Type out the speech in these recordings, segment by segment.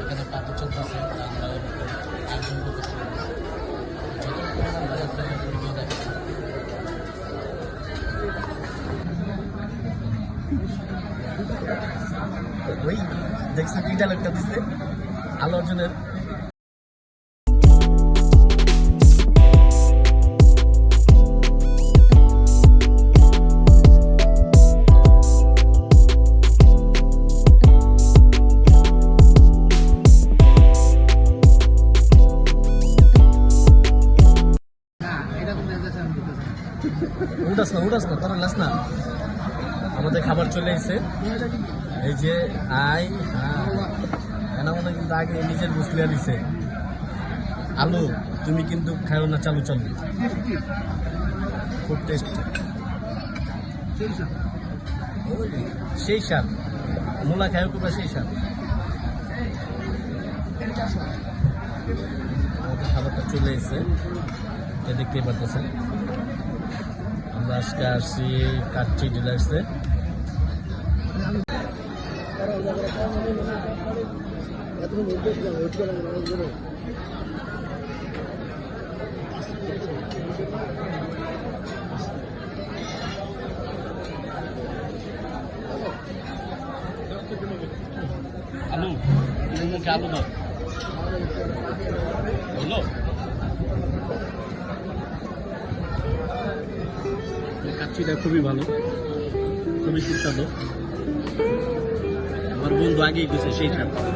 এখানে পাতি চলতেছে আমরা আয়োজন করতেছি যত পরিমাণ আপনাদের ভিডিও ওই দেখছেন কি ডায়লগটা দিচ্ছে আল্লু অর্জুনের না, উঠাস না না। আমাদের খাবার চলে এসেছে। এই যে, আই হ্যাঁ মনে কিন্তু আগে নিজের বুঝলিয়া দিছে। আলু, তুমি কিন্তু খাও না, চালু চালু। খুব টেস্ট সেই স্বাদ। মূলা খায় খুব সেই আমাদের খাবারটা চলে এসেছে। দেখতেই পারতেছেন আমরা আজকে আসছি কাচ্চি ডিলার্সে। আলু আলু দাও কাচ্চিটা খুবই ভালো খুবই সুস্বাদু। আমার বন্ধু আগেই গেছে সেই party.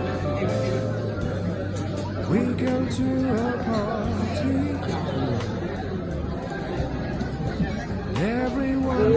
Everyone